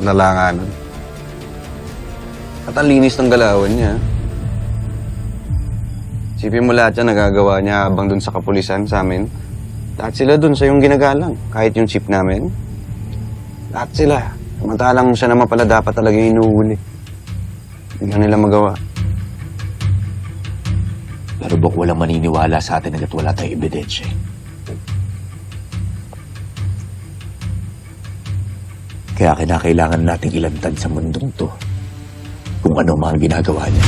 nalanganan. At ang linis ng galawan niya. Sipin mo lahat yan nagagawa niya habang dun sa kapulisan sa amin. Lahat sila dun sa yung ginagalang. Kahit yung chief namin. Lahat sila. Samantalang siya naman pala dapat talaga inuhuli. Hindi nila magawa. Pero Bok, walang maniniwala sa atin hanggat wala tayong ebidensya. eh. Kaya kinakailangan nating ilantad sa mundong to kung ano mga ginagawa niya.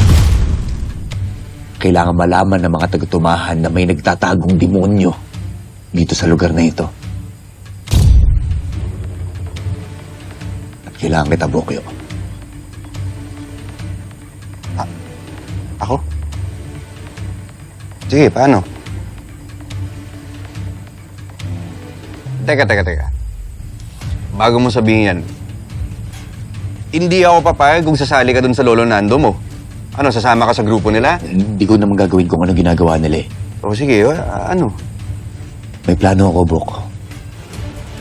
Kailangan malaman ng mga tagatumahan na may nagtatagong demonyo dito sa lugar na ito. At kailangan kita, Bokyo. Ako? Sige, paano? Teka, teka, teka. Bago mo sabihin yan, hindi ako papayag kung sasali ka dun sa lolo Nando mo. Ano, sasama ka sa grupo nila? Hindi ko naman gagawin kung ano ginagawa nila eh. O sige, ah, ano? May plano ako, Bok.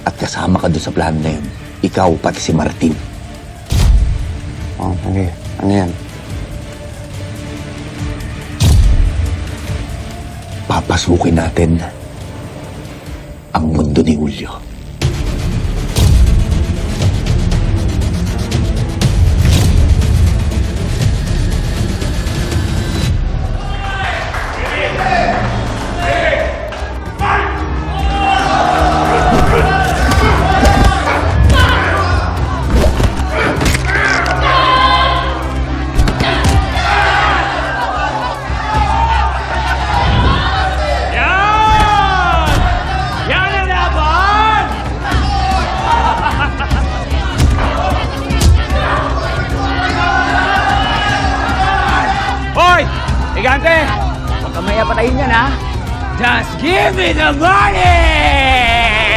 At kasama ka doon sa plano na yun. Ikaw, pati si Martin. Oh, sige. Ano yan? Papasukin natin ang mundo ni Julio. Higante! Huwag kang maya patayin yan, ha? Just give me the money!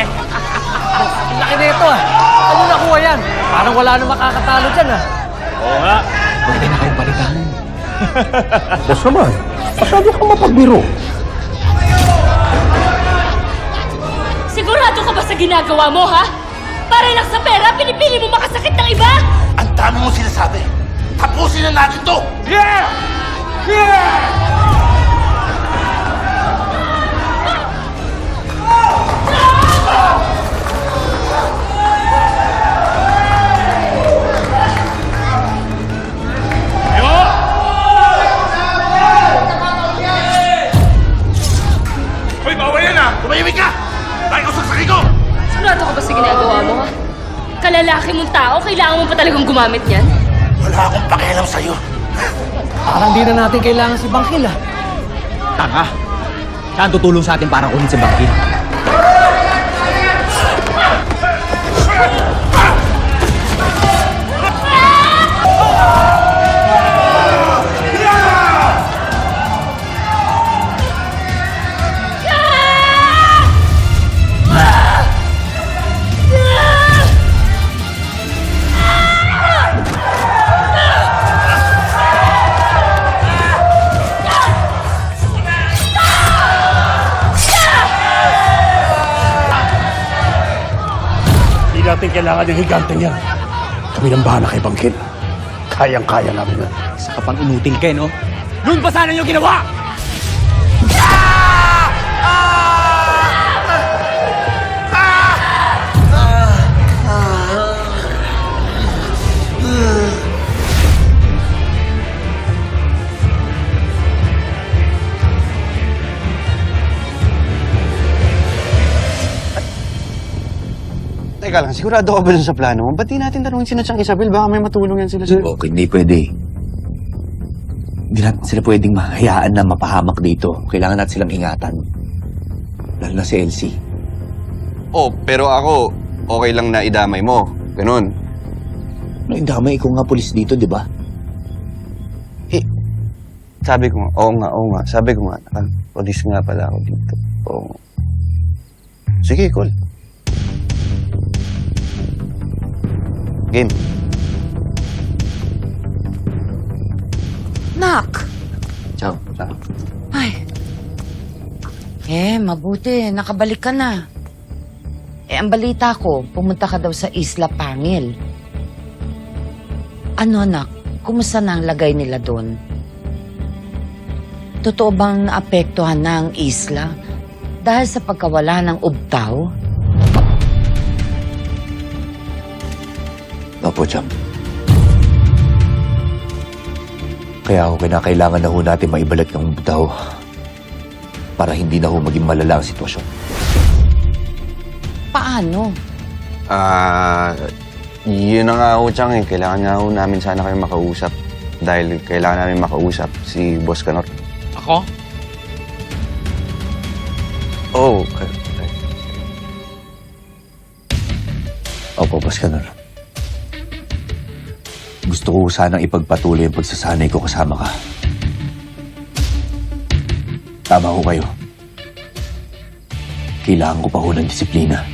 Ang laki na ito ah. Ano nakuha yan? Parang wala nang makakatalo dyan ah. Oo nga. Pwede na kayong balikan. Boss naman, masyado kang mapagbiro. Sigurado ka ba sa ginagawa mo, ha? Para lang sa pera, pinipili mo makasakit ng iba? Ang dami mong sinasabi. Tapusin na natin to! Yeah! Hoy, bawal yan ah! Ka! Dahil usagsakin ko! Sigurado ka ba sa ginagawa mo, ha? Kalalaki mong tao, kailangan mo pa talagang gumamit niyan? Wala akong pakialam sa'yo. Parang di na natin kailangan si Bangkil ah. Tanga! Siya ang tutulong sa atin para kunin si Bangkit. Natin kailangan yung higante niya. Kami nang bahala kay Bangkil. Kayang-kaya namin na. Isa ka pang inutil ka, no? Noon pa sana yung ginawa! Teka lang, sigurado ka ba dun sa plano mo? Ba't di natin tanungin sila siyang Isabel? Baka may matulong yan sila sa... Bok, hindi pwede. Hindi natin sila pwedeng mahayaan na mapahamak dito. Kailangan natin silang ingatan. Lalo na si Elsie. Oh, pero ako, okay lang na idamay mo. Ganon. No, damay ikaw nga pulis dito, di ba? Eh, sabi ko nga, oo nga, oo nga. Sabi ko nga, ah, polis nga pala ako dito. Oo. Sige, cool. Game. Nak! Ciao. Ciao. Ay. Eh, mabuti. Nakabalik ka na. Eh, ang balita ko, pumunta ka daw sa Isla Pangil. Ano anak, kumusta na ang lagay nila doon? Totoo bang naapektuhan na ang isla dahil sa pagkawala ng ubtaw? Opo. Kaya ako kinakailangan na ho natin maibalik ng butaw para hindi na ho maging malala ang sitwasyon. Paano? Ah, yun na nga ho, Chang, eh. Kailangan nga ho namin sana kayo makausap. Dahil kailangan namin makausap si Boss Canor. Ako? Oh, eh, eh, Opo, Boss Canor. Gusto ko sanang ipagpatuloy ang pagsasanay ko kasama ka. Tama ko kayo. Kailangan ko pa ho ng disiplina.